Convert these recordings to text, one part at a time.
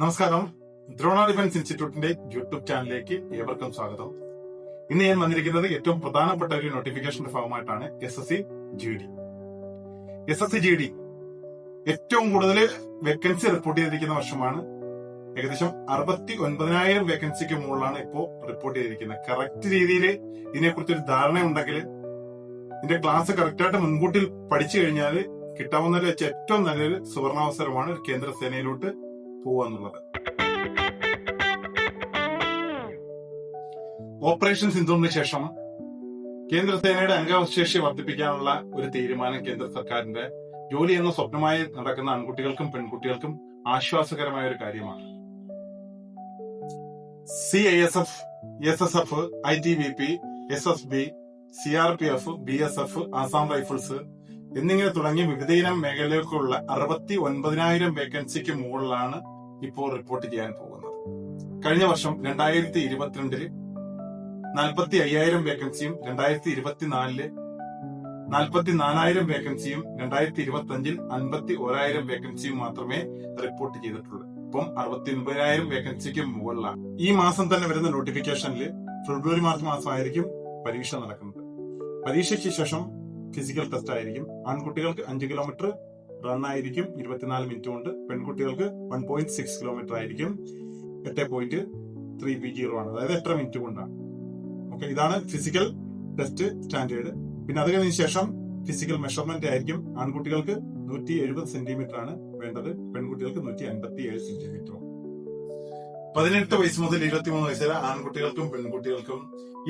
നമസ്കാരം. ദ്രോണ ഡിഫൻസ് ഇൻസ്റ്റിറ്റ്യൂട്ടിന്റെ യൂട്യൂബ് ചാനലിലേക്ക് ഏവർക്കും സ്വാഗതം. ഇന്ന് ഞാൻ വന്നിരിക്കുന്നത് ഏറ്റവും പ്രധാനപ്പെട്ട ഒരു നോട്ടിഫിക്കേഷന്റെ ഭാഗമായിട്ടാണ് S S C G D S S C G D ഏറ്റവും കൂടുതൽ വേക്കൻസി റിപ്പോർട്ട് ചെയ്തിരിക്കുന്ന വർഷമാണ്. ഏകദേശം അറുപത്തി ഒൻപതിനായിരം വേക്കൻസിക്ക് മുകളിലാണ് ഇപ്പോ റിപ്പോർട്ട് ചെയ്തിരിക്കുന്നത്. കറക്റ്റ് രീതിയിൽ ഇതിനെക്കുറിച്ച് ഒരു ധാരണ ഉണ്ടെങ്കിൽ ഇതിന്റെ ക്ലാസ് കറക്റ്റായിട്ട് മുൻകൂട്ടി പഠിച്ചു കഴിഞ്ഞാൽ കിട്ടാവുന്നതിൽ വെച്ച് ഏറ്റവും നല്ലൊരു സുവർണാവസരമാണ് കേന്ദ്ര സേനയിലോട്ട് പോവുക എന്നുള്ളത് ഓപ്പറേഷൻ സിന്ധുവിന് ശേഷം കേന്ദ്ര സേനയുടെ അംഗശേഷി വർദ്ധിപ്പിക്കാനുള്ള ഒരു തീരുമാനം കേന്ദ്ര സർക്കാരിന്റെ ജോലി എന്ന സ്വപ്നമായി നടക്കുന്ന ആൺകുട്ടികൾക്കും പെൺകുട്ടികൾക്കും ആശ്വാസകരമായ ഒരു കാര്യമാണ്. C I S F S S F I T B P S S B C R P F B S F Assam Rifles എന്നിങ്ങനെ തുടങ്ങിയ വിവിധയിനം മേഖലകൾക്കുള്ള അറുപത്തി ഒൻപതിനായിരം വേക്കൻസിക്ക് മുകളിലാണ് ഇപ്പോൾ റിപ്പോർട്ട് ചെയ്യാൻ പോകുന്നത്. കഴിഞ്ഞ വർഷം രണ്ടായിരത്തി ഇരുപത്തിരണ്ടിൽ നാൽപ്പത്തി അയ്യായിരം വേക്കൻസിയും രണ്ടായിരത്തി ഇരുപത്തിനാലിൽ നാൽപ്പത്തി നാലായിരം വേക്കൻസിയും രണ്ടായിരത്തി ഇരുപത്തി അഞ്ചിൽ അൻപത്തി ഓരായിരം വേക്കൻസിയും മാത്രമേ റിപ്പോർട്ട് ചെയ്തിട്ടുള്ളൂ. ഇപ്പം അറുപത്തി ഒൻപതിനായിരം വേക്കൻസിക്ക് മുകളിലാണ്. ഈ മാസം തന്നെ വരുന്ന നോട്ടിഫിക്കേഷനിൽ ഫെബ്രുവരി മാർച്ച് മാസമായിരിക്കും പരീക്ഷ നടക്കുന്നത്. പരീക്ഷയ്ക്ക് ശേഷം ഫിസിക്കൽ ടെസ്റ്റ് ആയിരിക്കും. ആൺകുട്ടികൾക്ക് അഞ്ച് കിലോമീറ്റർ റൺ ആയിരിക്കും ഇരുപത്തിനാല് മിനിറ്റ് കൊണ്ട് പെൺകുട്ടികൾക്ക് വൺ പോയിന്റ് സിക്സ് കിലോമീറ്റർ ആയിരിക്കും. എട്ട് പോയിന്റ് ത്രീ പി ജീറോ ആണ്. അതായത് എത്ര മിനിറ്റ് കൊണ്ടാണ്. ഓക്കെ ഇതാണ് ഫിസിക്കൽ ടെസ്റ്റ് സ്റ്റാൻഡേർഡ് പിന്നെ അത് കഴിഞ്ഞ ശേഷം ഫിസിക്കൽ മെഷർമെന്റ് ആയിരിക്കും. ആൺകുട്ടികൾക്ക് നൂറ്റി എഴുപത് സെന്റിമീറ്റർ ആണ് വേണ്ടത്. പെൺകുട്ടികൾക്ക് നൂറ്റി അൻപത്തി ഏഴ് സെന്റിമീറ്റർ പതിനെട്ട് വയസ്സ് മുതൽ ഇരുപത്തിമൂന്ന് വയസ്സ് വരെ ആൺകുട്ടികൾക്കും പെൺകുട്ടികൾക്കും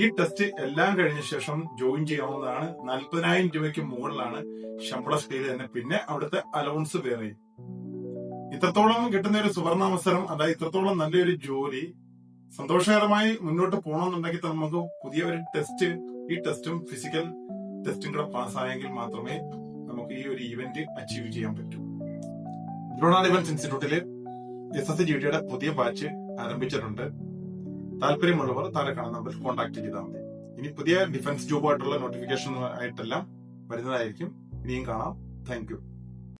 ഈ ടെസ്റ്റ് എല്ലാം കഴിഞ്ഞ ശേഷം ജോയിൻ ചെയ്യാവുന്നതാണ്. നാൽപ്പതിനായിരം രൂപയ്ക്ക് മുകളിലാണ് ശമ്പള സ്കെയിൽ തന്നെ. പിന്നെ അവിടുത്തെ അലവൻസ് വേറെ. ഇത്രത്തോളം കിട്ടുന്ന ഒരു സുവർണാവസരം അതായത് ഇത്രത്തോളം നല്ലൊരു ജോലി സന്തോഷകരമായി മുന്നോട്ട് പോകണമെന്നുണ്ടെങ്കിൽ നമുക്ക് പുതിയ ഒരു ടെസ്റ്റ് ഈ ടെസ്റ്റും ഫിസിക്കൽ ടെസ്റ്റും കൂടെ പാസ്സായെങ്കിൽ മാത്രമേ നമുക്ക് ഈ ഒരു ഇവന്റ് അച്ചീവ് ചെയ്യാൻ പറ്റൂ. ഡിഫൻസ് ഇൻസ്റ്റിറ്റ്യൂട്ടിലെ എസ് എസ് ടിയുടെ പുതിയ ബാച്ച് ആരംഭിച്ചിട്ടുണ്ട്. താല്പര്യമുള്ളവർ താഴെ കാണുന്ന നമ്പറിൽ കോൺടാക്ട് ചെയ്താൽ മതി. ഇനി പുതിയ ഡിഫൻസ് ജോബായിട്ടുള്ള നോട്ടിഫിക്കേഷൻ ആയിട്ടെല്ലാം വരുന്നതായിരിക്കും. ഇനിയും കാണാം. താങ്ക്